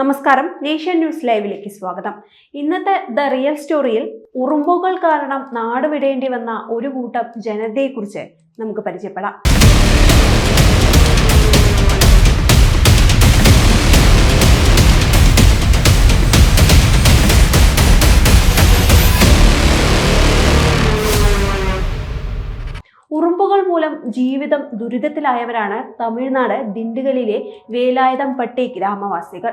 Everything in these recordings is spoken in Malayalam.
നമസ്കാരം. നേഷ്യൻ ന്യൂസ് ലൈവിലേക്ക് സ്വാഗതം. ഇന്നത്തെ ദ റിയൽ സ്റ്റോറിയിൽ ഉറുമ്പുകൾ കാരണം നാട് വിടേണ്ടി വന്ന ഒരു കൂട്ടം ജനതയെക്കുറിച്ച് നമുക്ക് പരിചയപ്പെടാം. ഉറുമ്പുകൾ മൂലം ജീവിതം ദുരിതത്തിലായവരാണ് തമിഴ്നാട് ദിണ്ടുകലിലെ വേലായുധംപട്ടി ഗ്രാമവാസികൾ.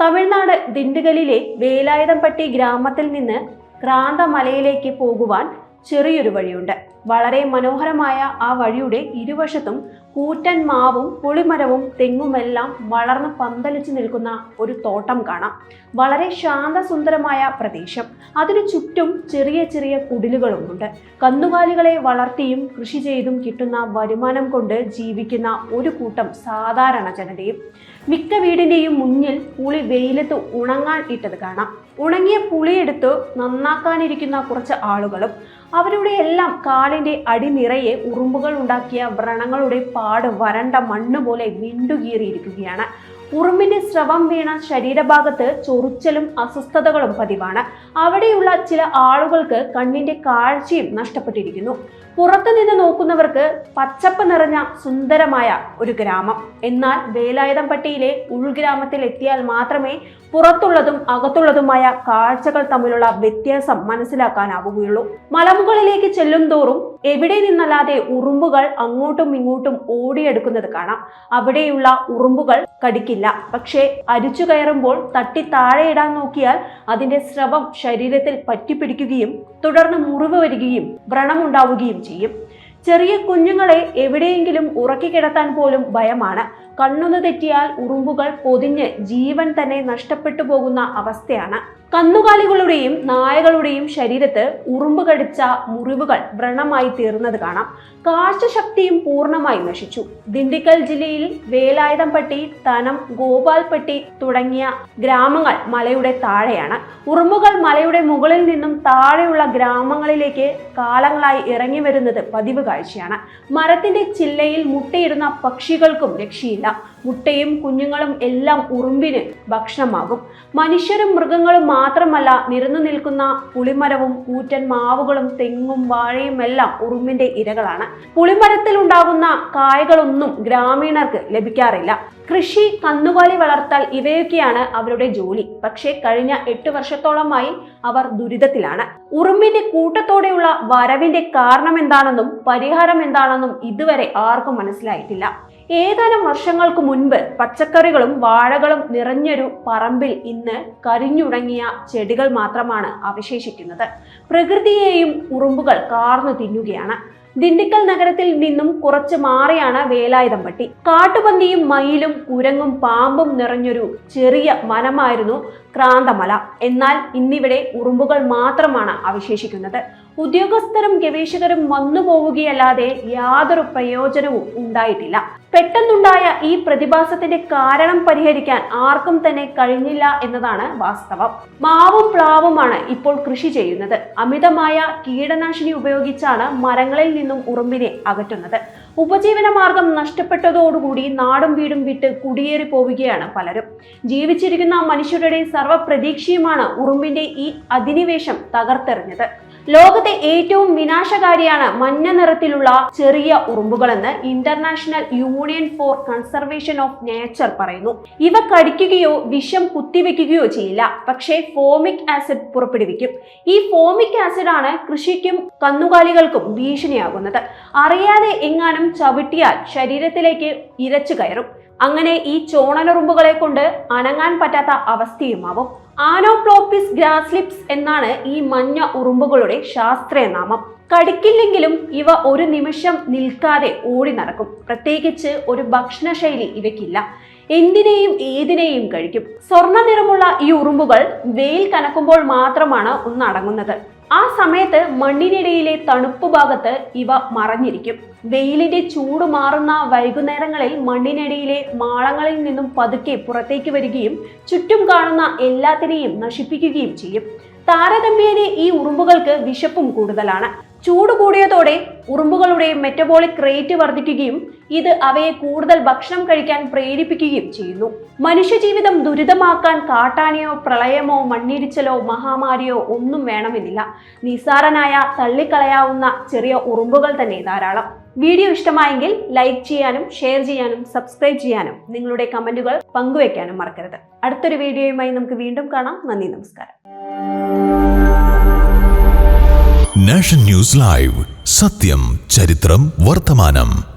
തമിഴ്നാട് ദിണ്ടുകലിലെ വേലായുധംപട്ടി ഗ്രാമത്തിൽ നിന്ന് ക്രാന്തമലയിലേക്ക് പോകുവാൻ ചെറിയൊരു വഴിയുണ്ട്. വളരെ മനോഹരമായ ആ വഴിയുടെ ഇരുവശത്തും കൂറ്റൻ മാവും പുളിമരവും തെങ്ങുമെല്ലാം വളർന്ന് പന്തലിച്ചു നിൽക്കുന്ന ഒരു തോട്ടം കാണാം. വളരെ ശാന്തസുന്ദരമായ പ്രദേശം. അതിനു ചുറ്റും ചെറിയ ചെറിയ കുടിലുകളുമുണ്ട്. കന്നുകാലികളെ വളർത്തിയും കൃഷി ചെയ്തും കിട്ടുന്ന വരുമാനം കൊണ്ട് ജീവിക്കുന്ന ഒരു കൂട്ടം സാധാരണ ജനതയും. മിക്ക വീടിന്റെയും മുന്നിൽ പുളി വെയിലത്ത് ഉണങ്ങാൻ ഇട്ടത് കാണാം. ഉണങ്ങിയ പുളിയെടുത്ത് നന്നാക്കാനിരിക്കുന്ന കുറച്ച് ആളുകളും അവരുടെ എല്ലാം കാലിന്റെ അടി നിറയെ ഉറുമ്പുകൾ ഉണ്ടാക്കിയ വ്രണങ്ങളുടെ പാട് വരണ്ട മണ്ണ് പോലെ വിണ്ടുകീറിയിരിക്കുകയാണ്. ഉറുമ്പിന്റെ സ്രവം വീണ ശരീരഭാഗത്ത് ചൊറിച്ചലും അസ്വസ്ഥതകളും പതിവാണ്. അവിടെയുള്ള ചില ആളുകൾക്ക് കണ്ണിന്റെ കാഴ്ചയും നഷ്ടപ്പെട്ടിരിക്കുന്നു. പുറത്തു നിന്ന് നോക്കുന്നവർക്ക് പച്ചപ്പ് നിറഞ്ഞ സുന്ദരമായ ഒരു ഗ്രാമം. എന്നാൽ വേലായുധംപട്ടിയിലെ ഉൾഗ്രാമത്തിൽ എത്തിയാൽ മാത്രമേ പുറത്തുള്ളതും അകത്തുള്ളതുമായ കാഴ്ചകൾ തമ്മിലുള്ള വ്യത്യാസം മനസ്സിലാക്കാനാവുകയുള്ളൂ. മലമുകളിലേക്ക് ചെല്ലും തോറും എവിടെ നിന്നല്ലാതെ ഉറുമ്പുകൾ അങ്ങോട്ടും ഇങ്ങോട്ടും ഓടിയെടുക്കുന്നത് കാണാം. അവിടെയുള്ള ഉറുമ്പുകൾ കടിക്കില്ല. പക്ഷേ അരിച്ചു കയറുമ്പോൾ തട്ടി താഴെയിടാൻ നോക്കിയാൽ അതിന്റെ സ്രവം ശരീരത്തിൽ പറ്റിപ്പിടിക്കുകയും തുടർന്ന് മുറിവ് വരികയും വ്രണമുണ്ടാവുകയും ചെയ്യും. ചെറിയ കുഞ്ഞുങ്ങളെ എവിടെയെങ്കിലും ഉറക്കി കിടത്താൻ പോലും ഭയമാണ്. കണ്ണൊന്നു തെറ്റിയാൽ ഉറുമ്പുകൾ പൊതിഞ്ഞ് ജീവൻ തന്നെ നഷ്ടപ്പെട്ടു പോകുന്ന അവസ്ഥയാണ്. കന്നുകാലികളുടെയും നായകളുടെയും ശരീരത്ത് ഉറുമ്പ് കടിച്ച മുറിവുകൾ വ്രണമായി തീർന്നത് കാണാം. കാഴ്ചശക്തിയും പൂർണമായി നശിച്ചു. ദിണ്ടിക്കൽ ജില്ലയിൽ വേലായുധംപട്ടി തനം ഗോപാൽപട്ടി തുടങ്ങിയ ഗ്രാമങ്ങൾ മലയുടെ താഴെയാണ്. ഉറുമ്പുകൾ മലയുടെ മുകളിൽ നിന്നും താഴെയുള്ള ഗ്രാമങ്ങളിലേക്ക് കാലങ്ങളായി ഇറങ്ങി വരുന്നത് പതിവ് കാഴ്ചയാണ്. മരത്തിന്റെ ചില്ലയിൽ മുട്ടയിടുന്ന പക്ഷികൾക്കും രക്ഷയില്ല. മുട്ടയും കുഞ്ഞുങ്ങളും എല്ലാം ഉറുമ്പിന് ഭക്ഷണമാകും. മനുഷ്യരും മൃഗങ്ങളും മാത്രമല്ല നിരന്നു നിൽക്കുന്ന പുളിമരവും കൂറ്റൻ മാവുകളും തെങ്ങും വാഴയും എല്ലാം ഉറുമ്പിന്റെ ഇരകളാണ്. പുളിമരത്തിൽ ഉണ്ടാകുന്ന കായകളൊന്നും ഗ്രാമീണർക്ക് ലഭിക്കാറില്ല. കൃഷി കന്നുകാലി വളർത്തൽ ഇവയൊക്കെയാണ് അവരുടെ ജോലി. പക്ഷേ കഴിഞ്ഞ എട്ട് വർഷത്തോളമായി അവർ ദുരിതത്തിലാണ്. ഉറുമ്പിന്റെ കൂട്ടത്തോടെയുള്ള വരവിന്റെ കാരണം എന്താണെന്നും പരിഹാരം എന്താണെന്നും ഇതുവരെ ആർക്കും മനസ്സിലായിട്ടില്ല. ഏതാനും വർഷങ്ങൾക്ക് മുൻപ് പച്ചക്കറികളും വാഴകളും നിറഞ്ഞൊരു പറമ്പിൽ ഇന്ന് കരിഞ്ഞുടങ്ങിയ ചെടികൾ മാത്രമാണ് അവശേഷിക്കുന്നത്. പ്രകൃതിയെയും ഉറുമ്പുകൾ കാർന്നു തിന്നുകയാണ്. ദിണ്ടിക്കൽ നഗരത്തിൽ നിന്നും കുറച്ച് മാറിയാണ് വേലായുധംപട്ടി കാട്ടുപന്നിയും മയിലും കുരങ്ങും പാമ്പും നിറഞ്ഞൊരു ചെറിയ വനമായിരുന്നു ക്രാന്തമല. എന്നാൽ ഇന്നിവിടെ ഉറുമ്പുകൾ മാത്രമാണ് അവശേഷിക്കുന്നത്. ഉദ്യോഗസ്ഥരും ഗവേഷകരും വന്നു പോവുകയല്ലാതെ യാതൊരു പ്രയോജനവും ഉണ്ടായിട്ടില്ല. പെട്ടെന്നുണ്ടായ ഈ പ്രതിഭാസത്തിന്റെ കാരണം പരിഹരിക്കാൻ ആർക്കും തന്നെ കഴിഞ്ഞില്ല എന്നതാണ് വാസ്തവം. മാവും പ്ലാവുമാണ് ഇപ്പോൾ കൃഷി ചെയ്യുന്നത്. അമിതമായ കീടനാശിനി ഉപയോഗിച്ചാണ് മരങ്ങളിൽ നിന്നും ഉറുമ്പിനെ അകറ്റുന്നത്. ഉപജീവന മാർഗം നഷ്ടപ്പെട്ടതോടുകൂടി നാടും വീടും വിട്ട് കുടിയേറി പോവുകയാണ് പലരും. ജീവിച്ചിരിക്കുന്ന മനുഷ്യരുടെ സർവപ്രതീക്ഷയുമാണ് ഉറുമ്പിന്റെ ഈ അധിനിവേശം തകർത്തെറിഞ്ഞത്. ലോകത്തെ ഏറ്റവും വിനാശകാരിയാണ് മഞ്ഞ നിറത്തിലുള്ള ചെറിയ ഉറുമ്പുകളെന്ന് International Union for Conservation of Nature പറയുന്നു. ഇവ കടിക്കുകയോ വിഷം കുത്തിവെക്കുകയോ ചെയ്യില്ല. പക്ഷേ ഫോമിക് ആസിഡ് പുറപ്പെടുവിക്കും. ഈ ഫോമിക് ആസിഡ് ആണ് കൃഷിക്കും കന്നുകാലികൾക്കും ഭീഷണിയാകുന്നത്. അറിയാതെ എങ്ങാനും ചവിട്ടിയാൽ ശരീരത്തിലേക്ക് ഇരച്ചു കയറും. അങ്ങനെ ഈ ചോണലുറുമ്പുകളെ കൊണ്ട് അനങ്ങാൻ പറ്റാത്ത അവസ്ഥയുമാവും. ആനോപ്ലോപ്പിസ് ഗ്രാസ്ലിപ്സ് എന്നാണ് ഈ മഞ്ഞ ഉറുമ്പുകളുടെ ശാസ്ത്രീയ നാമം കടിക്കില്ലെങ്കിലും ഇവ ഒരു നിമിഷം നിൽക്കാതെ ഓടി നടക്കും. പ്രത്യേകിച്ച് ഒരു ഭക്ഷണശൈലി ഇവയ്ക്കില്ല. എന്തിനേയും ഏതിനേയും കഴിക്കും. സ്വർണ നിറമുള്ള ഈ ഉറുമ്പുകൾ വെയിൽ കനക്കുമ്പോൾ മാത്രമാണ് ഒന്നടങ്ങുന്നത്. ആ സമയത്ത് മണ്ണിനിടയിലെ തണുപ്പ് ഭാഗത്ത് ഇവ മറഞ്ഞിരിക്കും. വെയിലിന്റെ ചൂട് മാറുന്ന വൈകുന്നേരങ്ങളിൽ മണ്ണിനിടയിലെ മാളങ്ങളിൽ നിന്നും പതുക്കെ പുറത്തേക്ക് വരികയും ചുറ്റും കാണുന്ന എല്ലാത്തിനെയും നശിപ്പിക്കുകയും ചെയ്യും. താരതമ്യേനെ ഈ ഉറുമ്പുകൾക്ക് വിശപ്പും കൂടുതലാണ്. ചൂട് കൂടിയതോടെ ഉറുമ്പുകളുടെ മെറ്റബോളിക് റേറ്റ് വർദ്ധിക്കുകയും ഇത് അവയെ കൂടുതൽ ഭക്ഷണം കഴിക്കാൻ പ്രേരിപ്പിക്കുകയും ചെയ്യുന്നു. മനുഷ്യജീവിതം ദുരിതമാക്കാൻ കാട്ടാനയോ പ്രളയമോ മണ്ണിടിച്ചലോ മഹാമാരിയോ ഒന്നും വേണമെന്നില്ല. നിസ്സാരനായ തള്ളിക്കളയാവുന്ന ചെറിയ ഉറുമ്പുകൾ തന്നെ ധാരാളം. വീഡിയോ ഇഷ്ടമായെങ്കിൽ ലൈക്ക് ചെയ്യാനും ഷെയർ ചെയ്യാനും സബ്സ്ക്രൈബ് ചെയ്യാനും നിങ്ങളുടെ കമന്റുകൾ പങ്കുവയ്ക്കാനും മറക്കരുത്. അടുത്തൊരു വീഡിയോയുമായി നമുക്ക് വീണ്ടും കാണാം. നന്ദി നമസ്കാരം. Nation News Live. സത്യം ചരിത്രം വർത്തമാനം.